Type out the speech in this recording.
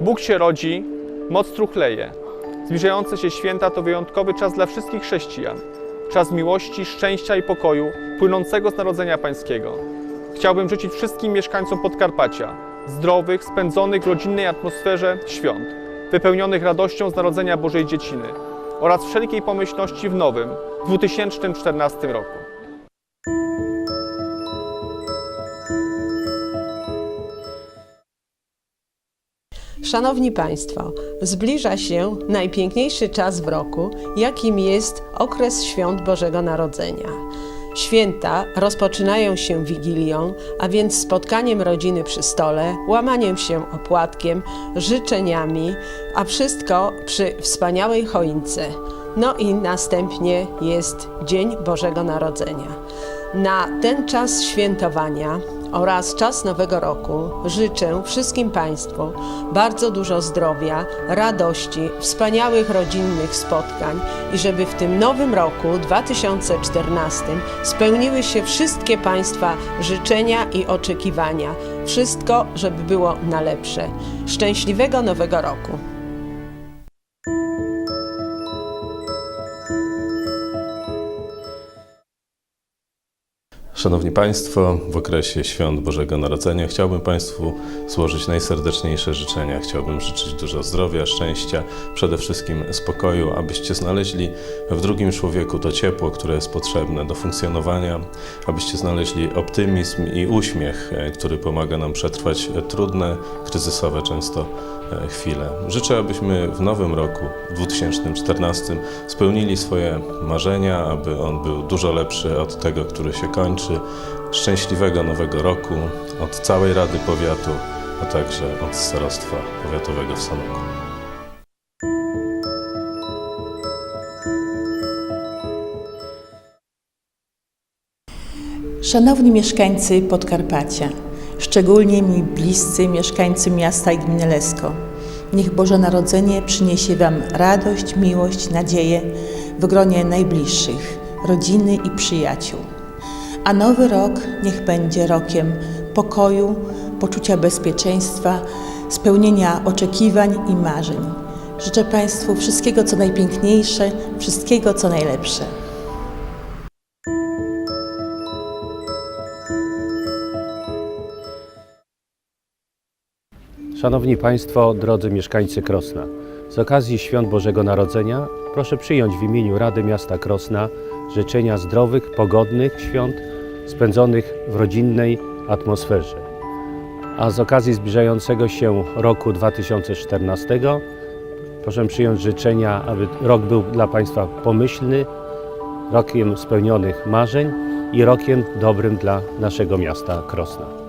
Bóg się rodzi, moc truchleje. Zbliżające się święta to wyjątkowy czas dla wszystkich chrześcijan. Czas miłości, szczęścia i pokoju płynącego z Narodzenia Pańskiego. Chciałbym życzyć wszystkim mieszkańcom Podkarpacia zdrowych, spędzonych w rodzinnej atmosferze świąt, wypełnionych radością z Narodzenia Bożej Dzieciny oraz wszelkiej pomyślności w nowym, 2014 roku. Szanowni Państwo, zbliża się najpiękniejszy czas w roku, jakim jest okres świąt Bożego Narodzenia. Święta rozpoczynają się Wigilią, a więc spotkaniem rodziny przy stole, łamaniem się opłatkiem, życzeniami, a wszystko przy wspaniałej choince. No i następnie jest Dzień Bożego Narodzenia. Na ten czas świętowania oraz czas Nowego Roku życzę wszystkim Państwu bardzo dużo zdrowia, radości, wspaniałych rodzinnych spotkań i żeby w tym nowym roku 2014 spełniły się wszystkie Państwa życzenia i oczekiwania. Wszystko, żeby było na lepsze. Szczęśliwego Nowego Roku! Szanowni Państwo, w okresie świąt Bożego Narodzenia chciałbym Państwu złożyć najserdeczniejsze życzenia. Chciałbym życzyć dużo zdrowia, szczęścia, przede wszystkim spokoju, abyście znaleźli w drugim człowieku to ciepło, które jest potrzebne do funkcjonowania, abyście znaleźli optymizm i uśmiech, e, który pomaga nam przetrwać trudne, kryzysowe często e, chwile. Życzę, abyśmy w nowym roku, w 2014, spełnili swoje marzenia, aby on był dużo lepszy od tego, który się kończy. Szczęśliwego nowego roku od całej Rady Powiatu, a także od Starostwa Powiatowego w Sanoku. Szanowni mieszkańcy Podkarpacia, szczególnie mi bliscy mieszkańcy miasta i gminy Lesko, niech Boże Narodzenie przyniesie Wam radość, miłość, nadzieję w gronie najbliższych, rodziny i przyjaciół. A nowy rok niech będzie rokiem pokoju, poczucia bezpieczeństwa, spełnienia oczekiwań i marzeń. Życzę Państwu wszystkiego, co najpiękniejsze, wszystkiego, co najlepsze. Szanowni Państwo, drodzy mieszkańcy Krosna, z okazji Świąt Bożego Narodzenia proszę przyjąć w imieniu Rady Miasta Krosna życzenia zdrowych, pogodnych świąt spędzonych w rodzinnej atmosferze. A z okazji zbliżającego się roku 2014 proszę przyjąć życzenia, aby rok był dla Państwa pomyślny, rokiem spełnionych marzeń i rokiem dobrym dla naszego miasta Krosna.